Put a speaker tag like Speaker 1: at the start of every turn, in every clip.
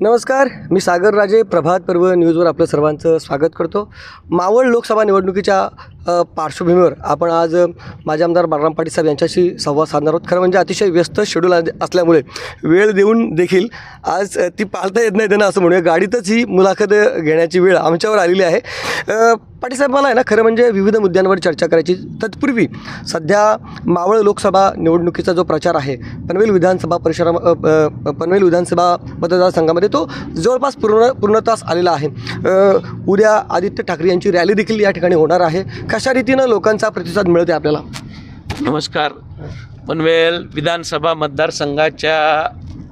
Speaker 1: नमस्कार मी सागर राजे प्रभात पर्व न्यूजवर आपलं सर्वांचं स्वागत करतो. मावळ लोकसभा निवडणुकीच्या पार्श्वभूमीवर आपण आज माझे माजी आमदार बालराम पाटील साहेब यांच्याशी संवाद साधणार आहोत. खरं म्हणजे अतिशय व्यस्त शेड्यूल असल्यामुळे वेळ देऊन देखील आज ती पाळता येत नाही त्यांना असं म्हणूया. गाडीतच ही मुलाखत घेण्याची वेळ आमच्यावर आलेली आहे. पाटील साहेब मला आहे ना खरं म्हणजे विविध मुद्द्यांवर चर्चा करायची तत्पूर्वी सध्या मावळ लोकसभा निवडणुकीचा जो प्रचार आहे पनवेल विधानसभा परिसरा पनवेल विधानसभा मतदारसंघामध्ये तो जवळपास पूर्ण पूर्णतास आलेला आहे. उद्या आदित्य ठाकरे यांची रॅली देखील या ठिकाणी होणार आहे. कशा रीतीनं लोकांचा प्रतिसाद मिळते आपल्याला?
Speaker 2: नमस्कार. पनवेल विधानसभा मतदारसंघाच्या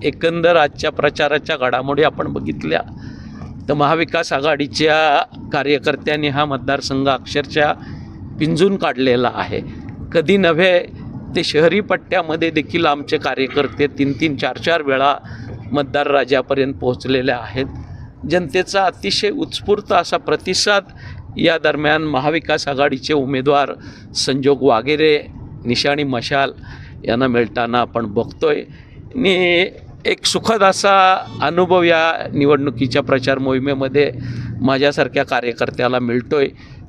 Speaker 2: एकंदर आजच्या प्रचाराच्या घडामोडी आपण बघितल्या. तर महाविकास आघाडीच्या कार्यकर्त्यांनी हा मतदारसंघ अक्षरशः पिंजून काढलेला आहे. कधी नव्हे ते शहरी पट्ट्यामध्ये देखील आमचे कार्यकर्ते तीन तीन चार चार वेळा मतदार राजापर्यंत पोहोचलेले आहेत. जनतेचा अतिशय उत्स्फूर्त असा प्रतिसाद या दरम्यान महाविकास आघाडीचे उमेदवार संजोग वागेरे निशाणी मशाल यांना मिळताना आपण बघतोय. आणि एक सुखद असा अनुभव या निवडणुकीच्या प्रचार मोहिमेमध्ये माझ्यासारख्या कार्यकर्त्याला मिळतोय.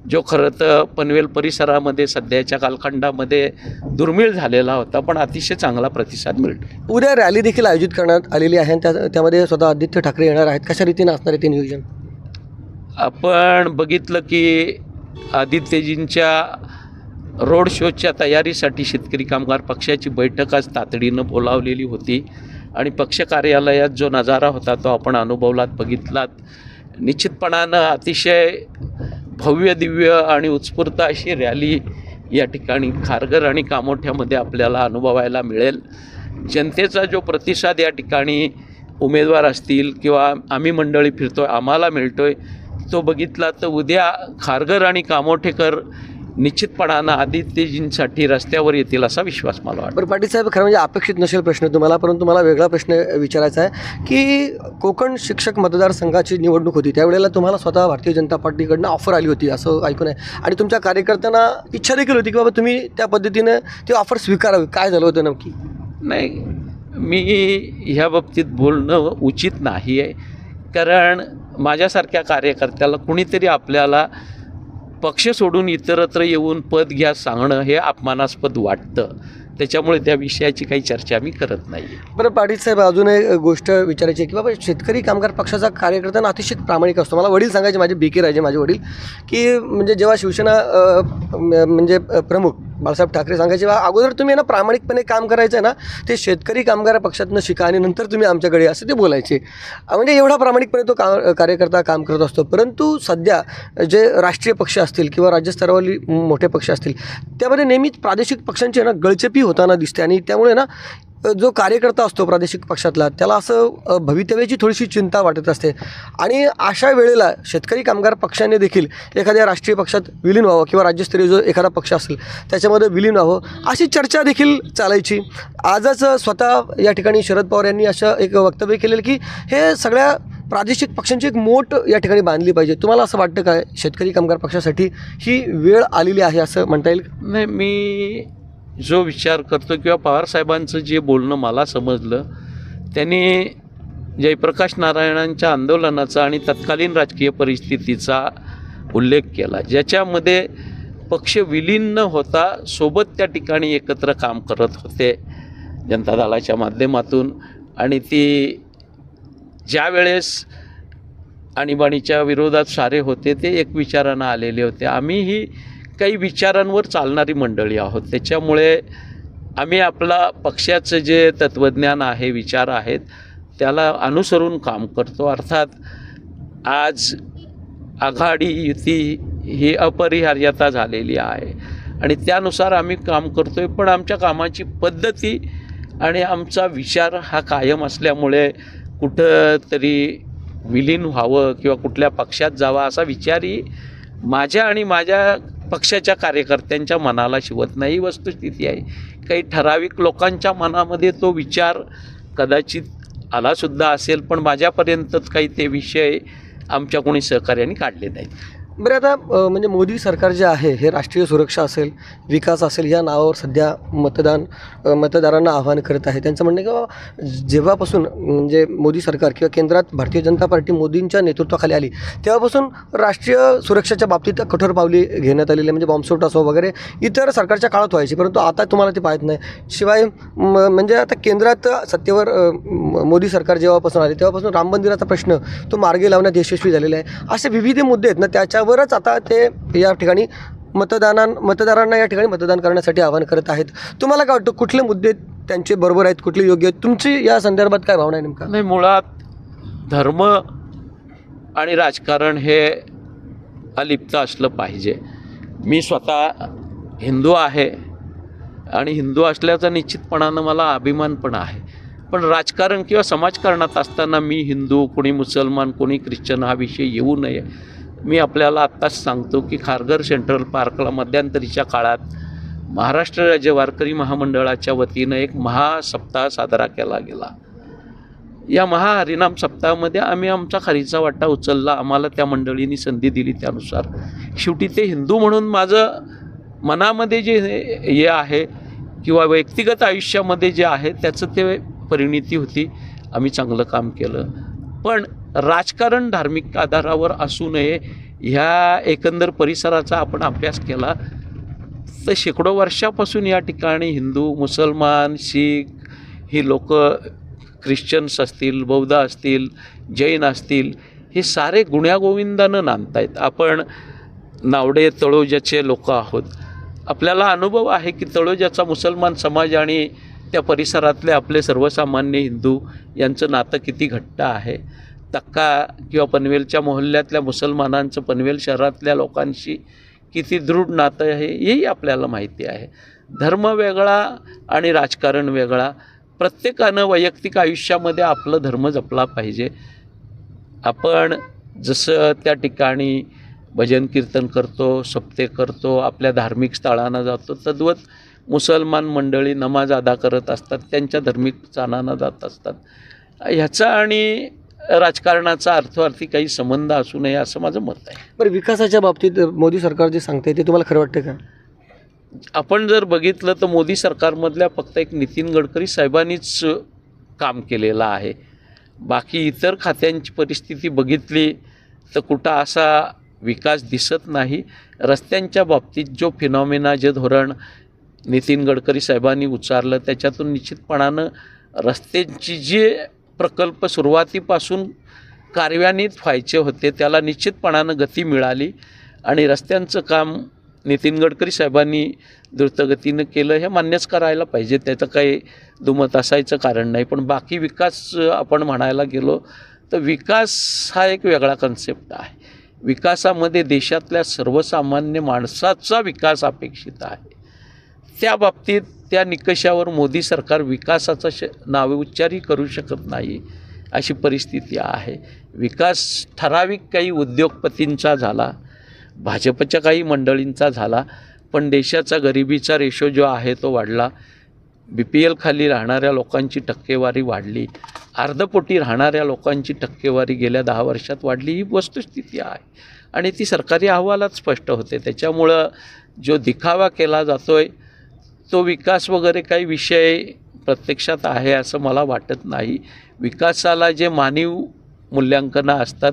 Speaker 2: जो खरं तर पनवेल परिसरामध्ये सध्याच्या कालखंडामध्ये दुर्मिळ झालेला होता पण अतिशय चांगला प्रतिसाद मिळतो
Speaker 1: उद्या रॅली देखील आयोजित करण्यात आलेली आहे आणि त्या त्यामध्ये स्वतः आदित्य ठाकरे येणार आहेत. कशा रीतीनं असणार आहे ते नियोजन?
Speaker 2: आपण बघितलं की आदित्यजींच्या रोड शोच्या तयारीसाठी शेतकरी कामगार पक्षाची बैठक आज तातडीनं बोलावलेली होती. आणि पक्ष कार्यालयात जो नजारा होता तो आपण अनुभवलात बघितलात. निश्चितपणानं अतिशय भव्य दिव्य आणि उत्स्फूर्त अशी रॅली या ठिकाणी खारघर आणि कामोठ्यामध्ये आपल्याला अनुभवायला मिळेल. जनतेचा जो प्रतिसाद या ठिकाणी उमेदवार असतील किंवा आम्ही मंडळी फिरतो आहे आम्हाला मिळतो आहे तो बघितला तर उद्या खारघर आणि कामोठेकर निश्चितपणानं आदित्यजींसाठी रस्त्यावर येतील असा विश्वास मला वाटतो.
Speaker 1: बरं पाटील साहेब खरं म्हणजे अपेक्षित नसेल प्रश्न तुम्हाला परंतु मला वेगळा प्रश्न विचारायचा आहे की कोकण शिक्षक मतदारसंघाची निवडणूक होती त्यावेळेला तुम्हाला स्वतः भारतीय जनता पार्टीकडनं ऑफर आली होती असं ऐकून आहे. आणि तुमच्या कार्यकर्त्यांना इच्छा देखील होती की बाबा तुम्ही त्या पद्धतीनं ती ऑफर स्वीकारावी काय झालं होतं नक्की
Speaker 2: नाही मी ह्या बाबतीत बोलणं उचित नाही आहे कारण माझ्यासारख्या कार्यकर्त्याला कुणीतरी आपल्याला पक्ष सोडून इतरत्र येऊन पद घ्या सांगणं हे अपमानास्पद वाटतं. त्याच्यामुळे त्या विषयाची काही चर्चा मी करत नाही.
Speaker 1: बरं पाटील साहेब अजून एक गोष्ट विचारायची की बाबा शेतकरी कामगार पक्षाचा कार्यकर्ता अतिशय प्रामाणिक असतो. मला वडील सांगायचे माझे बी के राजे माझे वडील की म्हणजे जेव्हा शिवसेना म्हणजे प्रमुख बाळासाहेब ठाकरे सांगायचे बा अगोदर तुम्ही ना प्रामाणिकपणे काम करायचं आहे ना ते शेतकरी कामगार पक्षातनं शिका आणि नंतर तुम्ही आमच्याकडे असं ते बोलायचे. म्हणजे एवढा प्रामाणिकपणे तो का कार्यकर्ता काम करत असतो. परंतु सध्या जे राष्ट्रीय पक्ष असतील किंवा राज्यस्तरावरील मोठे पक्ष असतील त्यामध्ये नेहमीच प्रादेशिक पक्षांची आहे ना गळचेपी होताना दिसते आणि त्यामुळे ना जो कार्यकर्ता असतो प्रादेशिक पक्षातला त्याला असं भवितव्याची थोडीशी चिंता वाटत असते. आणि अशा वेळेला शेतकरी कामगार पक्षाने देखील एखाद्या राष्ट्रीय पक्षात विलीन व्हावं किंवा राज्यस्तरीय जो एखादा पक्ष असेल त्याच्यामध्ये विलीन व्हावं अशी चर्चा देखील चालायची. आजच स्वतः या ठिकाणी शरद पवार यांनी असं एक वक्तव्य केलेलं की हे सगळ्या प्रादेशिक पक्षांची एक मोठ या ठिकाणी बांधली पाहिजे. तुम्हाला असं वाटतं काय शेतकरी कामगार पक्षासाठी ही वेळ आलेली आहे असं म्हणता येईल?
Speaker 2: मी जो विचार करतो किंवा पवारसाहेबांचं जे बोलणं मला समजलं त्यांनी जयप्रकाश नारायणांच्या आंदोलनाचा आणि तत्कालीन राजकीय परिस्थितीचा उल्लेख केला ज्याच्यामध्ये पक्ष विलीन न होता सोबत त्या ठिकाणी एकत्र काम करत होते जनता दलाच्या माध्यमातून. आणि ती ज्या वेळेस आणीबाणीच्या विरोधात सारे होते ते एक विचारानं आलेले होते. आम्हीही काही विचारांवर चालणारी मंडळी आहोत. त्याच्यामुळे आम्ही आपला पक्षाचं जे तत्त्वज्ञान आहे विचार आहेत त्याला अनुसरून काम करतो. अर्थात आज आघाडी युती ही अपरिहार्यता झालेली आहे. आणि त्यानुसार आम्ही काम करतो आहे पण आमच्या कामाची पद्धती आणि आमचा विचार हा कायम असल्यामुळे कुठं तरी विलीन व्हावं किंवा कुठल्या पक्षात जावं असा विचारही माझ्या आणि माझ्या पक्षाच्या कार्यकर्त्यांच्या मनाला शिवत नाही. ही वस्तुस्थिती आहे. काही ठराविक लोकांच्या मनामध्ये तो विचार कदाचित आलासुद्धा असेल पण माझ्यापर्यंतच काही ते विषय आमच्या कोणी सहकार्याने काढले नाहीत.
Speaker 1: बरं आता म्हणजे मोदी सरकार जे आहे हे राष्ट्रीय सुरक्षा असेल विकास असेल या नावावर सध्या मतदान मतदारांना आवाहन करत आहे. त्यांचं म्हणणं आहे की जेव्हापासून म्हणजे मोदी सरकार किंवा केंद्रात भारतीय जनता पार्टी मोदींच्या नेतृत्वाखाली आली तेव्हापासून राष्ट्रीय सुरक्षेच्या बाबतीत कठोर पावली घेण्यात आलेली आहे. म्हणजे बॉम्बस्फोट असो वगैरे इतर सरकारच्या काळात व्हायची परंतु आता तुम्हाला ते पाहत नाही. शिवाय म्हणजे आता केंद्रात सत्तेवर मोदी सरकार जेव्हापासून आले तेव्हापासून राम मंदिराचा प्रश्न तो मार्गी लावण्यात यशस्वी झालेला आहे. असे विविध मुद्दे आहेत ना त्यावरच आता ते या ठिकाणी मतदानां मतदारांना या ठिकाणी मतदान करण्यासाठी आवाहन करत आहेत. तुम्हाला काय वाटतं कुठले मुद्दे त्यांचे बरोबर आहेत कुठले योग्य आहेत? तुमची या संदर्भात काय भावना आहे नेमका?
Speaker 2: नाही मुळात धर्म आणि राजकारण हे अलिप्त असलं पाहिजे. मी स्वतः हिंदू आहे आणि हिंदू असल्याचा निश्चितपणानं मला अभिमान पण आहे. पण राजकारण किंवा समाजकारणात असताना मी हिंदू कोणी मुसलमान कोणी ख्रिश्चन हा विषय येऊ नये. मी आपल्याला आत्ताच सांगतो की खारघर सेंट्रल पार्कला मध्यंतरीच्या काळात महाराष्ट्र राज्य वारकरी महामंडळाच्या वतीनं एक महासप्ताह साजरा केला गेला. या महाहरिनाम सप्ताहामध्ये आम्ही आमचा खारीचा वाटा उचलला. आम्हाला त्या मंडळींनी संधी दिली त्यानुसार. शेवटी ते हिंदू म्हणून माझं मनामध्ये जे हे हे आहे किंवा व्यक्तिगत आयुष्यामध्ये जे आहे त्याचं ते परिणिती होती. आम्ही चांगलं काम केलं. पण राजकारण धार्मिक आधारावर असू नये ह्या एकंदर परिसराचा आपण अभ्यास केला. तर शेकडो वर्षापासून या ठिकाणी हिंदू मुसलमान शीख ही लोक ख्रिश्चन्स असतील बौद्ध असतील जैन असतील हे सारे गुण्यागोविंदानं नांदतायत. आपण नावडे तळोजाचे लोक आहोत. आपल्याला अनुभव आहे की तळोजाचा मुसलमान समाज आणि त्या परिसरातले आपले सर्वसामान्य हिंदू यांचं नातं किती घट्ट आहे. तक्का किंवा पनवेलच्या मोहल्ल्यातल्या मुसलमानांचं पनवेल शहरातल्या लोकांशी किती दृढ नातं आहे हेही आपल्याला माहिती आहे. धर्म वेगळा आणि राजकारण वेगळा. प्रत्येकानं वैयक्तिक आयुष्यामध्ये आपलं धर्म जपला पाहिजे. आपण जसं त्या ठिकाणी भजन कीर्तन करतो सप्ते करतो आपल्या धार्मिक स्थळांना जातो तद्वत मुसलमान मंडळी नमाज अदा करत असतात त्यांच्या धार्मिक स्थानांना जात असतात. ह्याचा आणि राजकारणाचा अर्थार्थी काही संबंध असू नये असं माझं मत आहे.
Speaker 1: बरं विकासाच्या बाबतीत मोदी सरकार जे सांगते ते तुम्हाला खरं वाटतं का?
Speaker 2: आपण जर बघितलं तर मोदी सरकारमधल्या फक्त एक नितीन गडकरी साहेबांनीच काम केलेलं आहे. बाकी इतर खात्यांची परिस्थिती बघितली तर कुठं असा विकास दिसत नाही. रस्त्यांच्या बाबतीत जो फिनॉमिना जे धोरण नितीन गडकरी साहेबांनी उच्चारलं त्याच्यातून निश्चितपणानं रस्त्यांची जे प्रकल्प सुरुवातीपासून कार्यान्वित व्हायचे होते त्याला निश्चितपणानं गती मिळाली आणि रस्त्यांचं काम नितीन गडकरी साहेबांनी द्रुतगतीनं केलं हे मान्यच करायला पाहिजे. त्याचं काही दुमत असायचं कारण नाही. पण बाकी विकास आपण म्हणायला गेलो तर विकास हा एक वेगळा कन्सेप्ट आहे. विकासामध्ये देशातल्या सर्वसामान्य माणसाचा विकास अपेक्षित आहे. त्या बाबतीत त्या निकषावर मोदी सरकार विकासाचं श नावे उच्चारही करू शकत नाही अशी परिस्थिती आहे. विकास ठराविक काही उद्योगपतींचा झाला भाजपच्या काही मंडळींचा झाला पण देशाचा गरिबीचा रेशो जो आहे तो वाढला. बी पी एल खाली राहणाऱ्या लोकांची टक्केवारी वाढली. अर्धपोटी राहणाऱ्या लोकांची टक्केवारी गेल्या दहा वर्षात वाढली. ही वस्तुस्थिती आहे. आणि ती सरकारी अहवालात स्पष्ट होते. त्याच्यामुळं जो दिखावा केला जातो आहे तो विकास वगैरे काही विषय प्रत्यक्षात आहे असं मला वाटत नाही. विकासाला जे मानव मूल्यांकनं असतात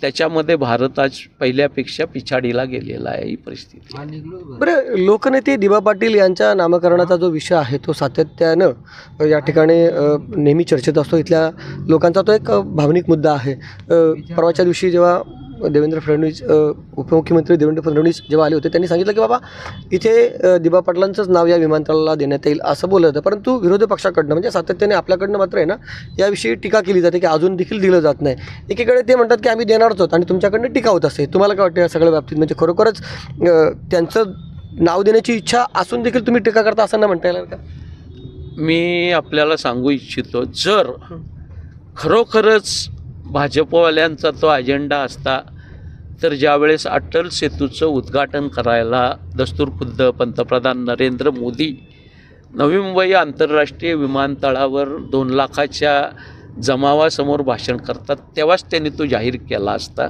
Speaker 2: त्याच्यामध्ये भारत आज पहिल्यापेक्षा पिछाडीला गेलेला आहे ही परिस्थिती.
Speaker 1: बरं लोकनेते दिबा पाटील यांच्या नामकरणाचा जो विषय आहे तो सातत्यानं या ठिकाणी नेहमी चर्चेत असतो. इथल्या लोकांचा तो एक भावनिक मुद्दा आहे. परवाच्या दिवशी जेव्हा देवेंद्र फडणवीस उपमुख्यमंत्री देवेंद्र फडणवीस जेव्हा आले होते त्यांनी सांगितलं की बाबा इथे दिबा पाटलांचंच नाव या विमानतळाला देण्यात येईल असं बोललं होतं. परंतु विरोधी पक्षाकडनं म्हणजे सातत्याने आपल्याकडनं मात्र आहे ना याविषयी टीका केली जाते की अजून देखील दिलं जात नाही. एकीकडे ते म्हणतात की आम्ही देणारच आहोत आणि तुमच्याकडनं टीका होत असते. तुम्हाला काय वाटतं या सगळ्या बाबतीत? म्हणजे खरोखरच त्यांचं नाव देण्याची इच्छा असून देखील तुम्ही टीका करता असं नाही म्हणता येणार का?
Speaker 2: मी आपल्याला सांगू इच्छितो जर खरोखरच भाजपवाल्यांचा तो अजेंडा असता तर ज्यावेळेस अटल सेतूचं उद्घाटन करायला दस्तूरखुद्द पंतप्रधान नरेंद्र मोदी नवी मुंबई आंतरराष्ट्रीय विमानतळावर दोन लाखाच्या जमावासमोर भाषण करतात तेव्हाच त्यांनी तो जाहीर केला असता.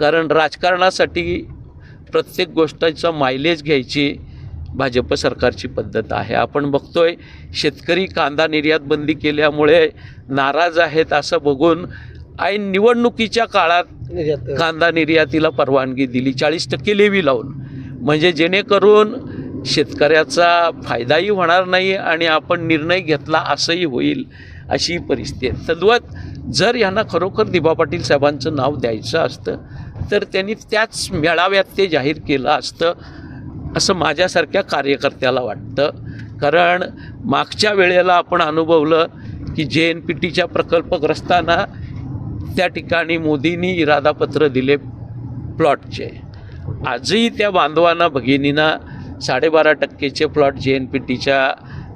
Speaker 2: कारण राजकारणासाठी प्रत्येक गोष्टीचा मायलेज घ्यायची भाजप सरकारची पद्धत आहे. आपण बघतोय शेतकरी कांदा निर्यात बंदी केल्यामुळे नाराज आहेत असं बघून ऐन निवडणुकीच्या काळात कांदा निर्यातीला परवानगी दिली. चाळीस टक्के लेवी लावून. म्हणजे जेणेकरून शेतकऱ्याचा फायदाही होणार नाही आणि आपण निर्णय घेतला असंही होईल अशी परिस्थिती आहे. तद्वत जर यांना खरोखर दिबा पाटील साहेबांचं नाव द्यायचं असतं तर त्यांनी त्याच मेळाव्यात ते जाहीर केलं असतं असं माझ्यासारख्या कार्यकर्त्याला वाटतं. कारण मागच्या वेळेला आपण अनुभवलं की जे एन पी टीच्या प्रकल्पग्रस्तांना त्या ठिकाणी मोदींनी इरादापत्र दिले प्लॉटचे. आजही त्या बांधवांना भगिनींना साडेबारा टक्केचे प्लॉट जे एन पी टीच्या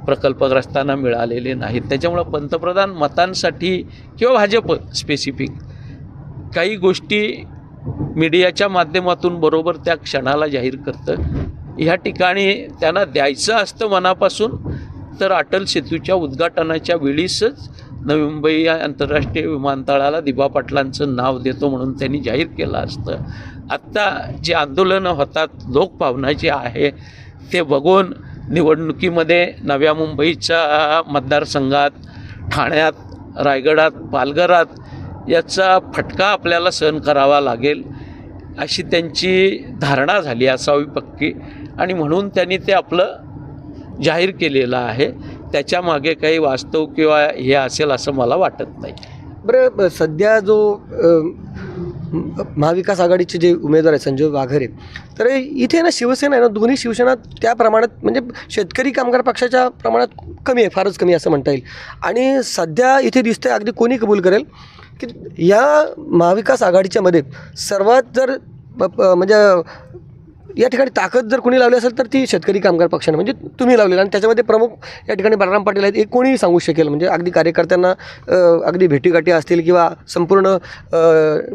Speaker 2: प्रकल्पग्रस्तांना मिळालेले नाहीत. त्याच्यामुळं पंतप्रधान मतांसाठी किंवा भाजप स्पेसिफिक काही गोष्टी मीडियाच्या माध्यमातून बरोबर त्या क्षणाला जाहीर करतं. ह्या ठिकाणी त्यांना द्यायचं असतं मनापासून तर अटल सेतूच्या उद्घाटनाच्या वेळीसच नवी मुंबई या आंतरराष्ट्रीय विमानतळाला दिबा पाटलांचं नाव देतो म्हणून त्यांनी जाहीर केलं असतं. आत्ता जे आंदोलनं होतात लोकभावना जी आहे ते बघून निवडणुकीमध्ये नव्या मुंबईच्या मतदारसंघात ठाण्यात रायगडात पालघरात याचा फटका आपल्याला सहन करावा लागेल अशी त्यांची धारणा झाली असावी पक्की. आणि म्हणून त्यांनी ते आपलं जाहीर केलेलं आहे. त्याच्यामागे काही वास्तव किंवा हे असेल असं मला वाटत नाही.
Speaker 1: बरं सध्या जो महाविकास आघाडीचे जे उमेदवार आहेत संजय वाघरे तर इथे ना शिवसेना आहे ना दोन्ही शिवसेना त्या प्रमाणात म्हणजे शेतकरी कामगार पक्षाच्या प्रमाणात कमी आहे फारच कमी असं म्हणता येईल. आणि सध्या इथे दिसतंय अगदी कोणी कबूल करेल की या महाविकास आघाडीच्या मध्ये सर्वात जर प- म्हणजे या ठिकाणी ताकद जर कोणी लावली असेल तर ती शेतकरी कामगार पक्षाने म्हणजे तुम्ही लावलेली. आणि त्याच्यामध्ये प्रमुख या ठिकाणी बलराम पाटील आहेत हे कोणीही सांगू शकेल. म्हणजे अगदी कार्यकर्त्यांना अगदी भेटीगाठी असतील किंवा संपूर्ण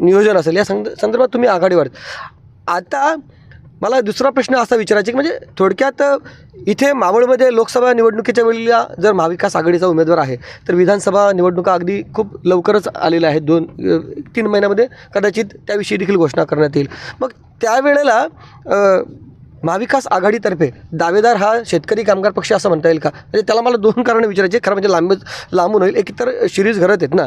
Speaker 1: नियोजन असेल या संद संदर्भात तुम्ही आघाडीवर आता मला दुसरा प्रश्न असा विचारायचा की म्हणजे थोडक्यात इथे मावळमध्ये लोकसभा निवडणुकीच्या वेळेला जर महाविकास आघाडीचा उमेदवार आहे तर विधानसभा निवडणुका अगदी खूप लवकरच आलेल्या आहेत दोन तीन महिन्यामध्ये. कदाचित त्याविषयी देखील घोषणा करण्यात येईल. मग त्यावेळेला महाविकास आघाडीतर्फे दावेदार हा शेतकरी कामगार पक्ष असं म्हणता येईल का? म्हणजे त्याला मला दोन कारणं विचारायचे खरं म्हणजे लांब लांबून होईल. एक तर घरत आहेत ना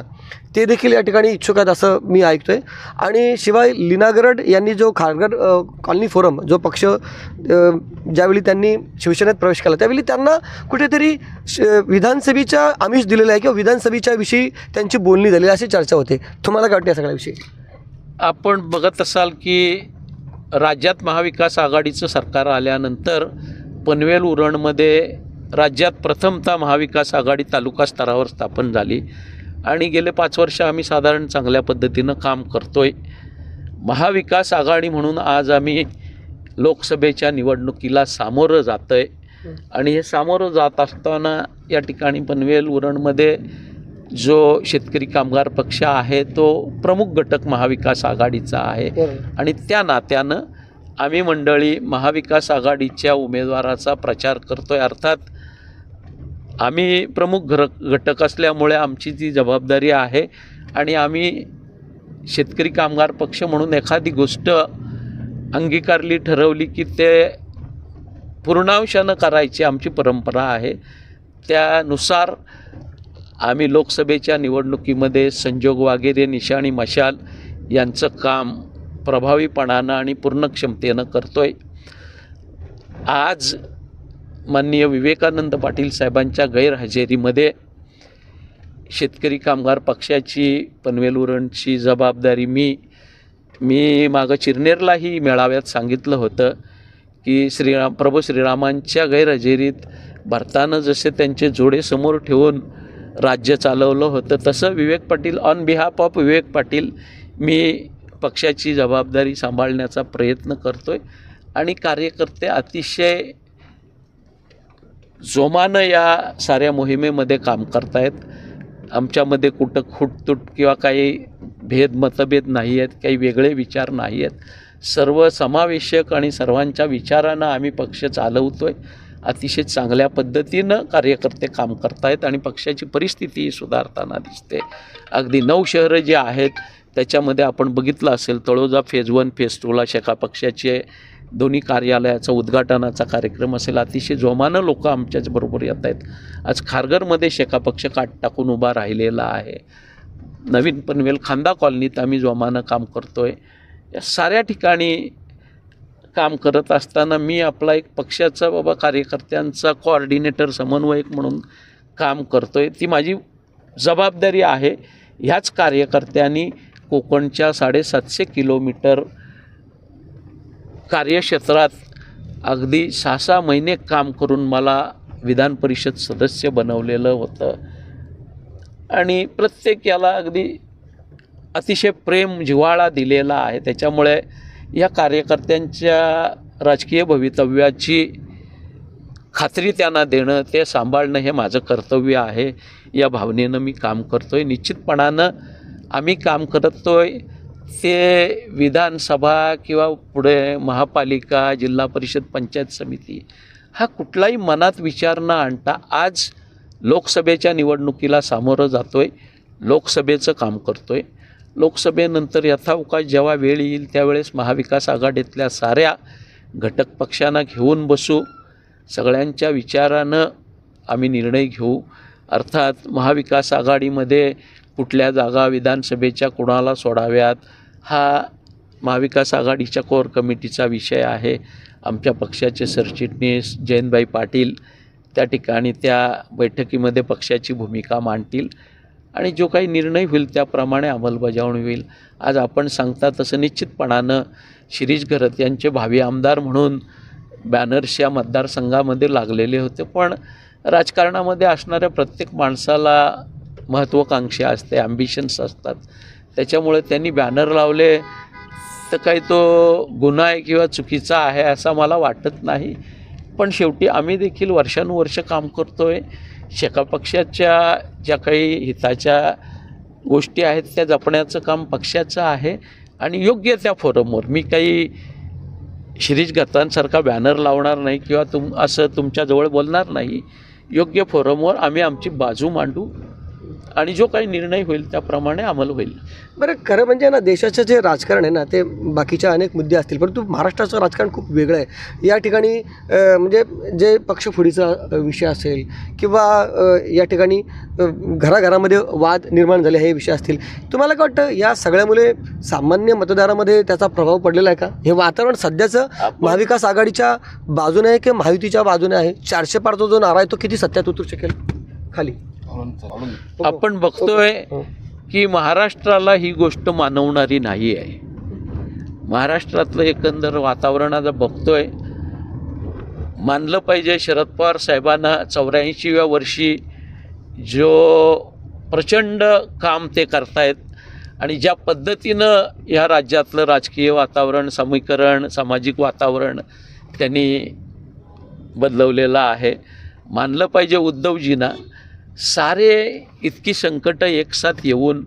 Speaker 1: ते देखील या ठिकाणी इच्छुक आहेत असं मी ऐकतो आहे आणि शिवाय लीनागरड यांनी जो खारगड कॉलनी फोरम जो पक्ष ज्यावेळी त्यांनी शिवसेनेत प्रवेश केला त्यावेळी त्यांना कुठेतरी श विधानसभेच्या आमिष दिलेलं आहे किंवा विधानसभेच्या विषयी त्यांची बोलणी झालेली अशी चर्चा होते. तुम्हाला काय वाटते या सगळ्याविषयी?
Speaker 2: आपण बघत असाल की राज्यात महाविकास आघाडीचं सरकार आल्यानंतर पनवेल उरणमध्ये राज्यात प्रथमतः महाविकास आघाडी तालुका स्तरावर स्थापन झाली. आणि गेले पाच वर्ष आम्ही साधारण चांगल्या पद्धतीनं काम करतोय. महाविकास आघाडी म्हणून आज आम्ही लोकसभेच्या निवडणुकीला सामोरं जातो आहे आणि हे सामोरं जात असताना या ठिकाणी पनवेल उरणमध्ये जो शेतकरी कामगार पक्ष आहे तो प्रमुख घटक महाविकास आघाडीचा आहे. आणि त्या नात्यानं आम्ही मंडळी महाविकास आघाडीच्या उमेदवाराचा प्रचार करतो आहे अर्थात आम्ही प्रमुख घर घटक असल्यामुळे आमची ती जबाबदारी आहे आणि आम्ही शेतकरी कामगार पक्ष म्हणून एखादी गोष्ट अंगीकारली ठरवली की ते पूर्णांशानं करायची आमची परंपरा आहे. त्यानुसार आम्ही लोकसभेच्या निवडणुकीमध्ये संजोग वागेरे निशाणी मशाल यांचं काम प्रभावीपणानं आणि पूर्ण क्षमतेनं करतो आहे आज माननीय विवेकानंद पाटील साहेबांच्या गैरहजेरीमध्ये शेतकरी कामगार पक्षाची पनवेल उरणची जबाबदारी मी मी मागं चिरनेरलाही मेळाव्यात सांगितलं होतं की श्रीराम प्रभू श्रीरामांच्या गैरहजेरीत भारतानं जसे त्यांचे जोडे समोर ठेवून राज्य चालवलं होतं. तसं Vivek Patil on behalf of Vivek Patil मी पक्षाची जबाबदारी सांभाळण्याचा प्रयत्न करतो आहे आणि कार्यकर्ते अतिशय जोमानं या साऱ्या मोहिमेमध्ये काम करतायत. आमच्यामध्ये कुठं खुटतुट किंवा काही भेद मतभेद नाही आहेत काही वेगळे विचार नाही आहेत सर्व समावेशक आणि सर्वांच्या विचारानं आम्ही पक्ष चालवतो आहे अतिशय चांगल्या पद्धतीनं कार्यकर्ते काम करतायत आणि पक्षाची परिस्थितीही सुधारताना दिसते. अगदी नऊ शहरं जी आहेत त्याच्यामध्ये आपण बघितलं असेल तळोजा फेज वन फेज टूला शेका पक्षाचे दोन्ही कार्यालयाचा उद्घाटनाचा कार्यक्रम असेल. अतिशय जोमानं लोक आमच्याचबरोबर येत आहेत. आज खारघरमध्ये शेका पक्ष काट टाकून उभा राहिलेला आहे. नवीन पनवेल खांदा कॉलनीत आम्ही जोमानं काम करतो आहे या साऱ्या ठिकाणी काम करत असताना मी आपला एक पक्षाचा बाबा कार्यकर्त्यांचा कोऑर्डिनेटर समन्वयक म्हणून काम करतो आहे ती माझी जबाबदारी आहे. ह्याच कार्यकर्त्यांनी कोकणच्या साडेसातशे किलोमीटर कार्यक्षेत्रात अगदी सहा सहा महिने काम करून मला विधान परिषद सदस्य बनवलेलं होतं. आणि प्रत्येक याला अगदी अतिशय प्रेम जिव्हाळा दिलेला आहे. त्याच्यामुळे या कार्यकर्त्यांच्या राजकीय भवितव्याची खात्री त्यांना देणं ते सांभाळणं हे माझं कर्तव्य आहे. या भावनेनं मी काम करतो आहे निश्चितपणानं आम्ही काम करतो आहे ते विधानसभा किंवा पुढे महापालिका जिल्हा परिषद पंचायत समिती हा कुठलाही मनात विचार न आणता आज लोकसभेच्या निवडणुकीला सामोरं जातो आहे लोकसभेचं काम करतो आहे लोकसभेनंतर यथावकाश जेव्हा वेळ येईल त्यावेळेस महाविकास आघाडीतल्या साऱ्या घटक पक्षांना घेऊन बसू. सगळ्यांच्या विचारानं आम्ही निर्णय घेऊ. अर्थात महाविकास आघाडीमध्ये कुठल्या जागा विधानसभेच्या कुणाला सोडाव्यात हा महाविकास आघाडीच्या कोर कमिटीचा विषय आहे. आमच्या पक्षाचे सरचिटणीस जयंतभाई पाटील त्या ठिकाणी त्या बैठकीमध्ये पक्षाची भूमिका मांडतील. आणि जो काही निर्णय होईल त्याप्रमाणे अंमलबजावणी होईल. आज आपण सांगता तसं निश्चितपणानं शिरीष घरत यांचे भावी आमदार म्हणून बॅनर्स या मतदारसंघामध्ये लागलेले होते. पण राजकारणामध्ये असणाऱ्या प्रत्येक माणसाला महत्त्वाकांक्षा असते ॲम्बिशन्स असतात. त्याच्यामुळे त्यांनी बॅनर लावले तर काही तो गुन्हा आहे किंवा चुकीचा आहे असा मला वाटत नाही. पण शेवटी आम्ही देखील वर्षानुवर्ष काम करतो आहे शेका पक्षाच्या ज्या काही हिताच्या गोष्टी आहेत त्या जपण्याचं काम पक्षाचं आहे आणि योग्य त्या फोरमवर. मी काही शिरीष गतांसारखा बॅनर लावणार नाही किंवा तुम असं तुमच्याजवळ बोलणार नाही. योग्य फोरमवर आम्ही आमची बाजू मांडू. आणि जो काही निर्णय होईल त्याप्रमाणे अंमल होईल.
Speaker 1: बरं खरं म्हणजे ना देशाचं जे राजकारण आहे ना ते बाकीचे अनेक मुद्दे असतील परंतु महाराष्ट्राचं राजकारण खूप वेगळं आहे. या ठिकाणी म्हणजे जे पक्षफोडीचा विषय असेल किंवा या ठिकाणी घराघरामध्ये वाद निर्माण झाले हे विषय असतील तुम्हाला काय वाटतं या सगळ्यामुळे सामान्य मतदारामध्ये त्याचा प्रभाव पडलेला आहे का? हे वातावरण सध्याचं महाविकास आघाडीच्या बाजूने आहे की महायुतीच्या बाजूने आहे? चारशे पारचा जो नारा आहे तो किती सत्यात उतरू शकेल? खाली.
Speaker 2: आपण बघतोय
Speaker 1: हो.
Speaker 2: की महाराष्ट्राला ही गोष्ट मानवणारी नाही आहे. महाराष्ट्रातलं एकंदर वातावरण आता बघतोय. मानलं पाहिजे शरद पवार साहेबांना चौऱ्याऐंशीव्या वर्षी जो प्रचंड काम ते करतायत आणि ज्या पद्धतीनं या राज्यातलं राजकीय वातावरण समीकरण सामाजिक वातावरण त्यांनी बदलवलेलं आहे. मानलं पाहिजे उद्धवजींना. सारे इतकी संकटं एकसाथ येऊन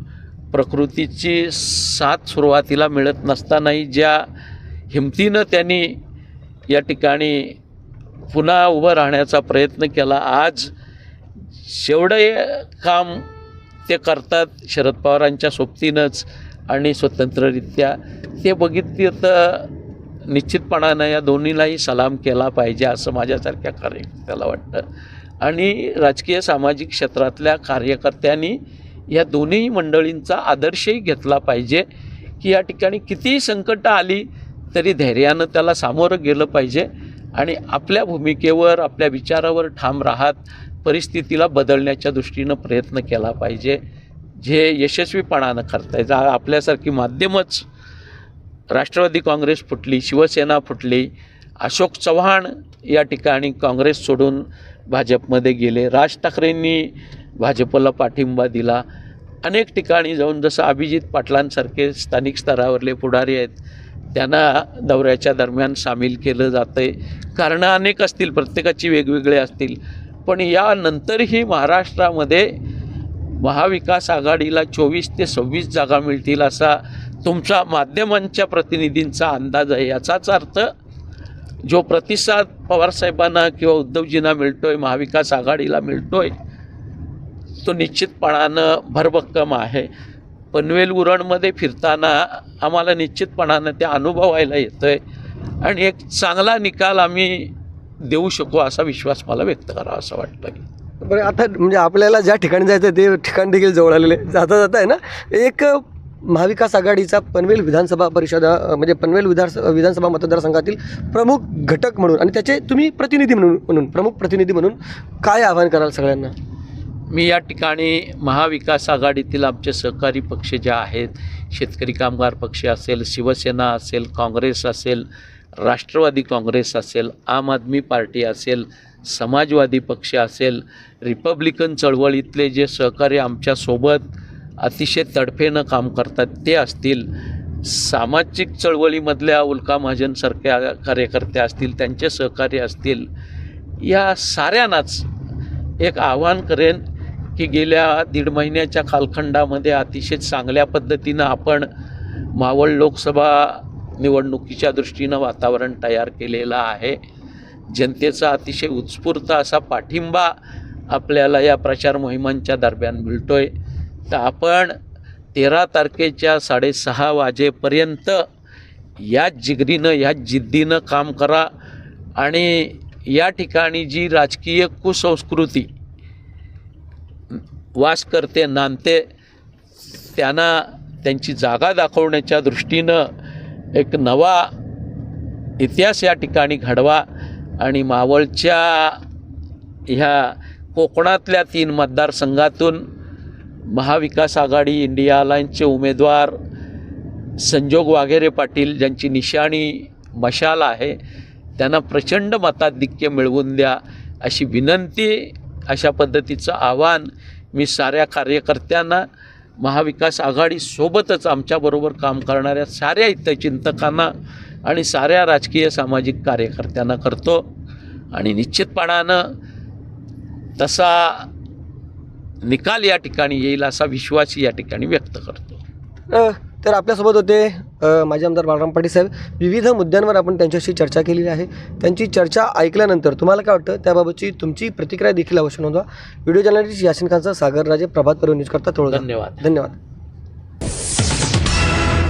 Speaker 2: प्रकृतीची साथ सुरुवातीला मिळत नसतानाही ज्या हिमतीनं त्यांनी या ठिकाणी पुन्हा उभं राहण्याचा प्रयत्न केला आज शेवढे काम ते करतात शरद पवारांच्या सोबतीनंच आणि स्वतंत्ररित्या. ते बघितले तर निश्चितपणानं या दोन्हीलाही सलाम केला पाहिजे असं माझ्यासारख्या कार्यकर्त्याला वाटतं. आणि राजकीय सामाजिक क्षेत्रातल्या कार्यकर्त्यांनी या दोन्ही मंडळींचा आदर्शही घेतला पाहिजे की या ठिकाणी कितीही संकटं आली तरी धैर्यानं त्याला सामोरं गेलं पाहिजे आणि आपल्या भूमिकेवर आपल्या विचारावर ठाम राहत परिस्थितीला बदलण्याच्या दृष्टीनं प्रयत्न केला पाहिजे. जे यशस्वीपणानं करता येईल आपल्यासारखी माध्यमच राष्ट्रवादी काँग्रेस फुटली शिवसेना फुटली अशोक चव्हाण या ठिकाणी काँग्रेस सोडून भाजपमध्ये गेले. राज ठाकरेंनी भाजपला पाठिंबा दिला. अनेक ठिकाणी जाऊन जसं अभिजित पाटलांसारखे स्थानिक स्तरावरले पुढारी आहेत त्यांना दौऱ्याच्या दरम्यान सामील केलं जातं आहे कारणं अनेक असतील प्रत्येकाची वेगवेगळे असतील. पण यानंतरही महाराष्ट्रामध्ये महाविकास आघाडीला चोवीस ते सव्वीस जागा मिळतील असा तुमचा माध्यमांच्या प्रतिनिधींचा अंदाज आहे. याचाच अर्थ जो प्रतिसाद पवारसाहेबांना किंवा उद्धवजींना मिळतो आहे महाविकास आघाडीला मिळतो आहे तो निश्चितपणानं भरभक्कम आहे. पनवेल उरणमध्ये फिरताना आम्हाला निश्चितपणानं ते अनुभवायला येतं आहे आणि एक चांगला निकाल आम्ही देऊ शकू असा विश्वास मला व्यक्त करावा असं वाटतं.
Speaker 1: बरं आता म्हणजे आपल्याला ज्या ठिकाणी जायचं आहे ते ठिकाण देखील जवळ आलेले जाता जाता आहे ना एक महाविकास आघाडीचा पनवेल विधानसभा परिषद म्हणजे पनवेल विधान विधानसभा मतदारसंघातील प्रमुख घटक म्हणून आणि त्याचे तुम्ही प्रतिनिधी म्हणून म्हणून प्रमुख प्रतिनिधी म्हणून काय आवाहन कराल सगळ्यांना?
Speaker 2: मी या ठिकाणी महाविकास आघाडीतील आमचे सहकारी पक्ष जे आहेत शेतकरी कामगार पक्ष असेल शिवसेना असेल काँग्रेस असेल राष्ट्रवादी काँग्रेस असेल आम आदमी पार्टी असेल समाजवादी पक्ष असेल रिपब्लिकन चळवळीतले जे सहकारी आमच्यासोबत अतिशय तडफेनं काम करतात. ते असतील सामाजिक चळवळीमधल्या उल्का महाजनसारख्या कार्यकर्त्या असतील त्यांचे सहकार्य असतील या साऱ्यांनाच एक आव्हान करेन की गेल्या दीड महिन्याच्या कालखंडामध्ये अतिशय चांगल्या पद्धतीनं आपण मावळ लोकसभा निवडणुकीच्या दृष्टीनं वातावरण तयार केलेलं आहे. जनतेचा अतिशय उत्स्फूर्त असा पाठिंबा आपल्याला या प्रचार मोहिमांच्या दरम्यान मिळतो आहे तर आपण तेरा तारखेच्या साडेसहा वाजेपर्यंत या जिगरीनं या जिद्दीनं काम करा आणि या ठिकाणी जी राजकीय कुसंस्कृती वास करते नांदते त्यांना त्यांची जागा दाखवण्याच्या दृष्टीनं एक नवा इतिहास या ठिकाणी घडवा आणि मावळच्या ह्या कोकणातल्या तीन मतदारसंघातून महाविकास आघाडी इंडिया अलायन्सचे उमेदवार संजोग वाघेरे पाटील ज्यांची निशाणी मशाल आहे त्यांना प्रचंड मताधिक्य मिळवून द्या अशी विनंती अशा पद्धतीचं आव्हान मी साऱ्या कार्यकर्त्यांना महाविकास आघाडीसोबतच आमच्याबरोबर काम करणाऱ्या साऱ्या हितचिंतकांना आणि साऱ्या राजकीय सामाजिक कार्यकर्त्यांना करतो. आणि निश्चितपणानं तसा निकाल या ठिकाणी येईल असा विश्वास या ठिकाणी व्यक्त करतो.
Speaker 1: तर आपल्यासोबत होते माजी आमदार बाळराम पाटील साहेब. विविध मुद्द्यांवर आपण त्यांच्याशी चर्चा केलेली आहे. त्यांची चर्चा ऐकल्यानंतर तुम्हाला काय वाटतं? त्याबाबतची तुमची प्रतिक्रिया देखील अवश्य नोंदवा. व्हिडिओ जर्नलिस्ट यासिन खानचा सागर राजे प्रभात न्यूज करता थोडं
Speaker 2: धन्यवाद.
Speaker 1: धन्यवाद.